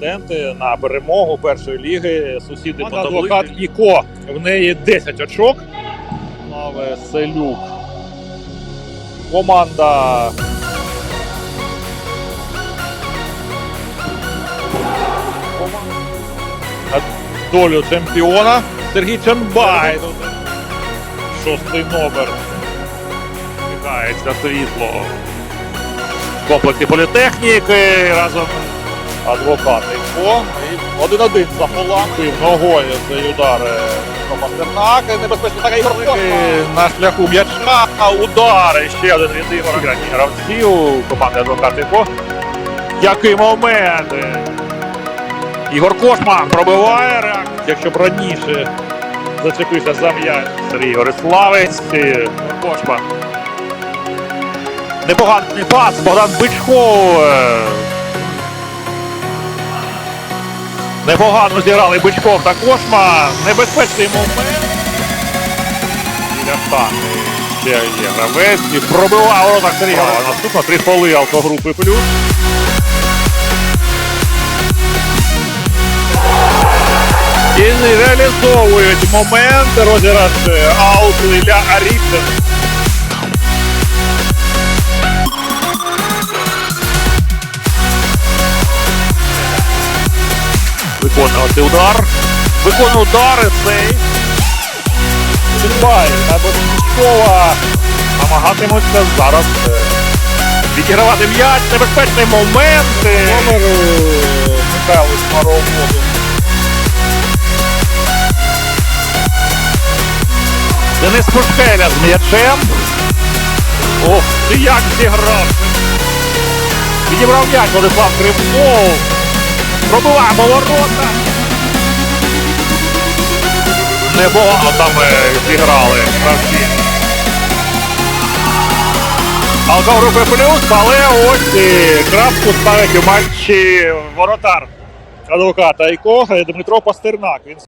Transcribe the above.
претенденти на перемогу першої ліги. Сусіди по Адвокат адвокат Іко. В неї 10 очок. Славе Селюк. Команда. Долю чемпіона Сергій Чанбай. Шостий номер. Вмикається світло. В комплексі політехніки разом адвокат Ілько. І Один-один за Поланкою. Ногою цей удар е, Пастернак. Небезпечно така Ігор. На шляху м'яча. Удари. Ще один від Ігора. Гравців. Команди адвокат Ілько. Який момент. Ігор Кошман пробиває реакцію. Якщо б раніше зачепився за м'яч Сергій Гориславець. Кошман. Непоганий пас. Богдан Бичков. Непогано зіграли Бичков та Кошман. Небезпечний момент. Біля штани. Ще є гравець. І пробивав воротах Сергія. Наступно три поли автогрупи плюс. І реалізовують момент розіграш ауту для Арішин. Виконувати удар. Виконує удар і цей. Чимбай, Небезпечкова. Намагатимуться зараз е, відігравати м'яч. Небезпечний момент. Номер Михайло Смаров. Денис Пушкеля з м'ячем. Ох, ти як зіграв. Відібрав м'яч Владислав Кривков. Пробиваємо ворота. Непогано там е, зіграли гравці. Алкогрупи плюс, але ось і крапку ставить у матчі воротар адвоката Айко Дмитро Пастернак. Він